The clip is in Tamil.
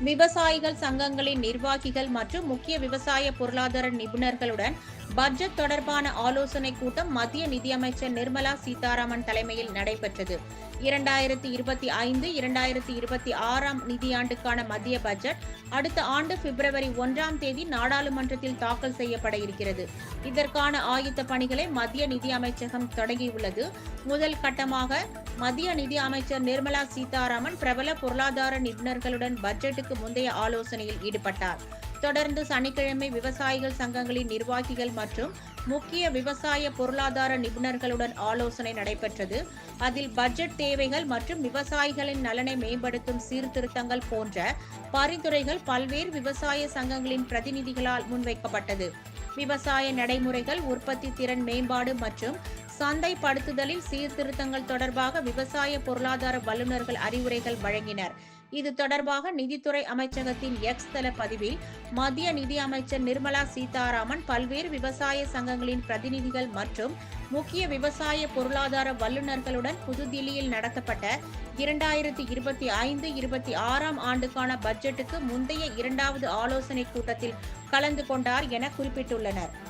விவசாயிகள் சங்கங்களின் நிர்வாகிகள் மற்றும் முக்கிய விவசாய பொருளாதார நிபுணர்களுடன் பட்ஜெட் தொடர்பான ஆலோசனைக் கூட்டம் மத்திய நிதியமைச்சர் நிர்மலா சீதாராமன் தலைமையில் நடைபெற்றது. இரண்டாயிரத்தி இருபத்தி ஐந்து இரண்டாயிரத்தி இருபத்தி ஆறாம் நிதியாண்டுக்கான மத்திய பட்ஜெட் அடுத்த ஆண்டு பிப்ரவரி ஒன்றாம் தேதி நாடாளுமன்றத்தில் தாக்கல் செய்யப்பட இருக்கிறது. இதற்கான ஆயத்த பணிகளை மத்திய நிதி அமைச்சகம் தொடங்கியுள்ளது. முதல் கட்டமாக மத்திய நிதி அமைச்சர் நிர்மலா சீதாராமன் பிரபல பொருளாதார நிபுணர்களுடன் பட்ஜெட்டுக்கு முந்தைய ஆலோசனையில் ஈடுபட்டார். தொடர்ந்து சனிக்கிழமை விவசாயிகள் சங்கங்களின் நிர்வாகிகள் மற்றும் முக்கிய விவசாய பொருளாதார நிபுணர்களுடன் ஆலோசனை நடைபெற்றது. அதில் பட்ஜெட் தேவைகள் மற்றும் விவசாயிகளின் நலனை மேம்படுத்தும் சீர்திருத்தங்கள் போன்ற பரிந்துரைகள் பல்வேறு விவசாய சங்கங்களின் பிரதிநிதிகளால் முன்வைக்கப்பட்டது. விவசாய நடைமுறைகள் உற்பத்தி திறன் மேம்பாடு மற்றும் சந்தைப்படுத்துதலில் சீர்திருத்தங்கள் தொடர்பாக விவசாய பொருளாதார வல்லுநர்கள் அறிவுரைகள் வழங்கினர். இது தொடர்பாக நிதித்துறை அமைச்சகத்தின் எக்ஸ் தள பதிவில் மத்திய நிதி அமைச்சர் நிர்மலா சீதாராமன் பல்வேறு விவசாய சங்கங்களின் பிரதிநிதிகள் மற்றும் முக்கிய விவசாய பொருளாதார வல்லுநர்களுடன் புதுதில்லியில் நடத்தப்பட்ட இரண்டாயிரத்தி இருபத்தி ஐந்து இருபத்தி ஆறாம் ஆண்டுக்கான பட்ஜெட்டுக்கு முந்தைய இரண்டாவது ஆலோசனைக் கூட்டத்தில் கலந்து கொண்டார் என குறிப்பிட்டுள்ளனர்.